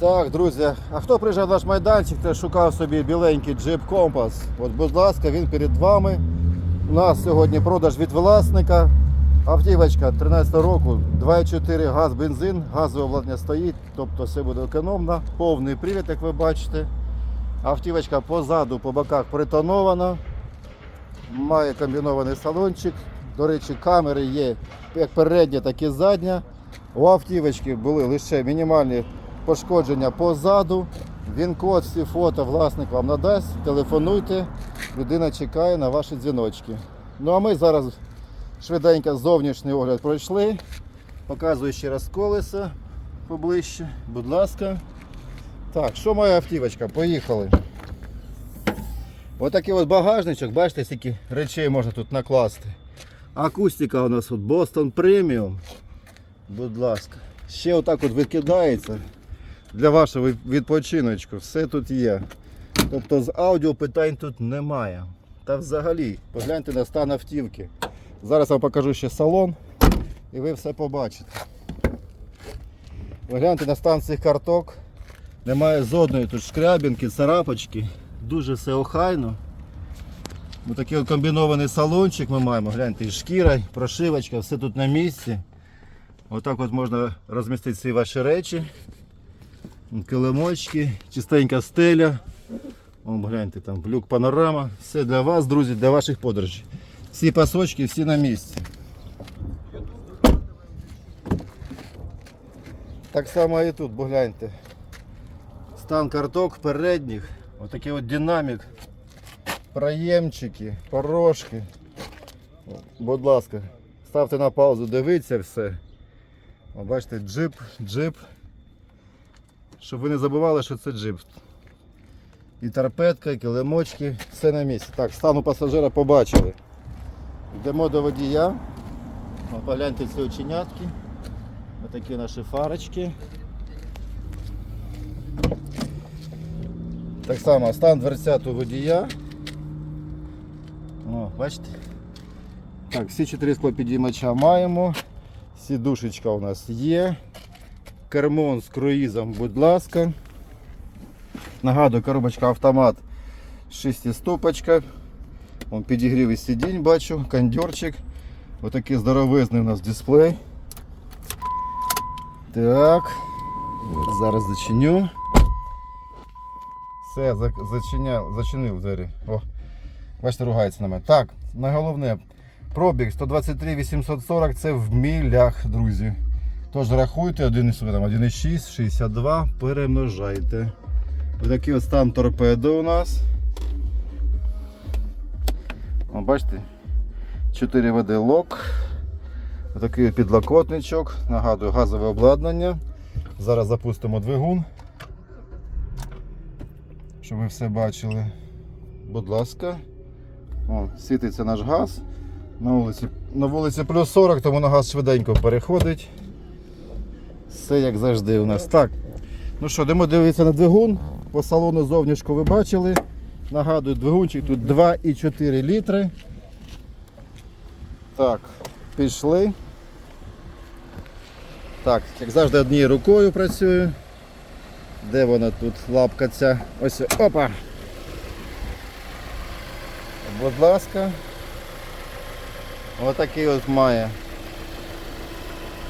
Так, друзі, а хто приїжджав на наш майданчик та шукав собі біленький джип компас? От, будь ласка, він перед вами. У нас сьогодні продаж від власника. Автівочка 13 року, 2,4 газ, бензин, газове обладнання стоїть, тобто все буде економно. Повний привід, як ви бачите. Автівочка позаду, по боках притонована. Має комбінований салончик. До речі, камери є як передня, так і задня. У автівочки були лише мінімальні пошкодження позаду. Він код, всі фото власник вам надасть. Телефонуйте, людина чекає на ваші дзвіночки. Ну а ми зараз швиденько зовнішній огляд пройшли. Показую ще раз колеса поближче. Будь ласка. Так, що моя автівочка? Поїхали. Отакий от багажничок, бачите, скільки речей можна тут накласти. Акустика у нас тут Boston Premium. Будь ласка. Ще отак от викидається для вашого від- відпочиночку. Все тут є. Тобто з аудіо питань тут немає. Та взагалі, погляньте на стан автівки. Зараз вам покажу ще салон і ви все побачите. Погляньте на стан цих карток. Немає жодної тут шкрябінки, царапочки. Дуже все охайно. Ось такий комбінований салончик ми маємо. Гляньте, і шкіра, і прошивочка, все тут на місці. Отак от можна розмістити всі ваші речі. Килимочки, чистенька стеля. Вон, гляньте, там люк панорама. Все для вас, друзі, для ваших подорожей. Всі пасочки, всі на місці. Так само і тут, бо гляньте. Стан карток передніх. Отакий от динамік. Проємчики, порожки. Будь ласка, ставте на паузу, дивіться все. О, бачите, джип, джип. Щоб ви не забували, що це джип. І торпедка, і килимочки, все на місці. Так, стану пасажира побачили. Йдемо до водія. Погляньте ці оченятки. Отакі наші фарочки. Так само стан дверцят у водія. О, бачите? Так, всі чотири склопідіймача маємо. Сідушечка у нас є. Кермон з круїзом, будь ласка. Нагадую, коробочка автомат 6 стопочка. Вон підігрів із сидінь бачу, кондьорчик. Отакий здоровезний у нас дисплей. Так. Зараз зачиню. Все, зачиняв, зачинив двері. О, бачите, ругається на мене. Так, на головне. Пробіг 123 840 це в мілях, друзі. Тож рахуйте 1,6, 62, перемножайте. Ось такий от стан торпеди у нас. О, бачите? 4 ВД лок. Отакий от підлокотничок. Нагадую, газове обладнання. Зараз запустимо двигун. Щоб ви все бачили. Будь ласка. О, світиться наш газ. На вулиці, на вулиці плюс 40, тому на газ швиденько переходить. Все як завжди у нас. Так. Ну що, йдемо дивитися на двигун. По салону зовнішку ви бачили. Нагадую, двигунчик тут 2,4 літри. Так, пішли. Так, як завжди, однією рукою працюю. Де вона тут лапка ця? Ось. Опа! Будь ласка. Отакий от має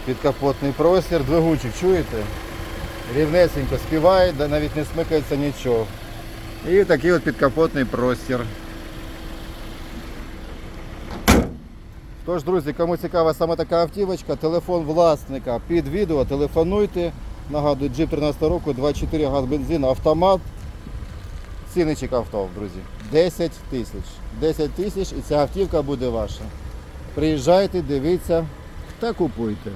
підкапотний простір. Двигунчик, чуєте? Рівнесенько співає, навіть не смикається нічого. І такий от підкапотний простір. Тож, друзі, кому цікава саме така автівочка, телефон власника під відео, телефонуйте. Нагадую, джип 13 року, 24 газ бензин, автомат. Ціничок авто, друзі. 10 тисяч. 10 тисяч і ця автівка буде ваша. Приїжджайте, дивіться та купуйте.